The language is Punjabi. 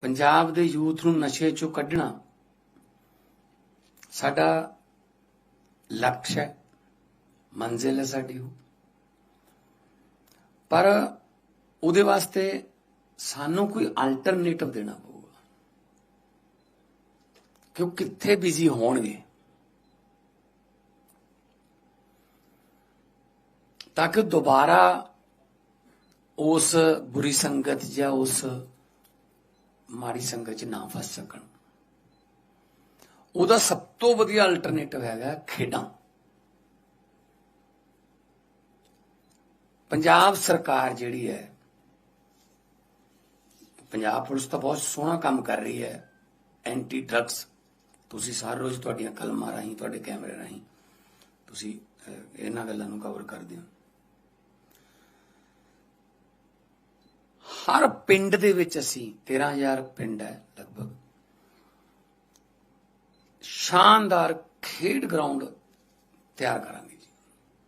ਪੰਜਾਬ ਦੇ ਯੂਥ ਨੂੰ ਨਸ਼ੇ ਚੋਂ ਕੱਢਣਾ ਸਾਡਾ ਲਕਸ਼ ਹੈ, ਮੰਜ਼ਿਲ ਹੈ ਸਾਡੀ ਉਹ। ਪਰ ਉਹਦੇ ਵਾਸਤੇ ਸਾਨੂੰ ਕੋਈ ਅਲਟਰਨੇਟਿਵ ਦੇਣਾ ਪਊਗਾ। ਕਿ ਉਹ ਕਿੱਥੇ ਬਿਜ਼ੀ ਹੋਣਗੇ? ਤਾਂ ਕਿ ਦੁਬਾਰਾ ਉਸ ਬੁਰੀ ਸੰਗਤ ਜਾਂ ਉਸ ਮਾੜੀ ਸੰਗਤ 'ਚ ਨਾ ਫਸ ਸਕਣ। ਉਹਦਾ ਸਭ ਤੋਂ ਵਧੀਆ ਅਲਟਰਨੇਟਿਵ ਹੈਗਾ ਖੇਡਾਂ। ਪੰਜਾਬ ਸਰਕਾਰ ਜਿਹੜੀ ਹੈ, ਪੰਜਾਬ ਪੁਲਿਸ ਤਾਂ ਬਹੁਤ ਸੋਹਣਾ ਕੰਮ ਕਰ ਰਹੀ ਹੈ। ਐਂਟੀ ਡਰੱਗਸ ਤੁਸੀਂ ਸਾਰ ਰੋਜ਼ ਤੁਹਾਡੀਆਂ ਕਲਮਾਂ ਰਾਹੀਂ, ਤੁਹਾਡੇ ਕੈਮਰੇ ਰਾਹੀਂ, ਤੁਸੀਂ ਇਹਨਾਂ ਗੱਲਾਂ ਨੂੰ ਕਵਰ ਕਰਦੇ ਹੋ। ਹਰ ਪਿੰਡ ਦੇ ਵਿੱਚ ਅਸੀਂ 13000 ਪਿੰਡ ਹੈ ਲਗਭਗ। ਸ਼ਾਨਦਾਰ ਖੇਡ ਗਰਾਊਂਡ ਤਿਆਰ ਕਰਾਂਗੇ।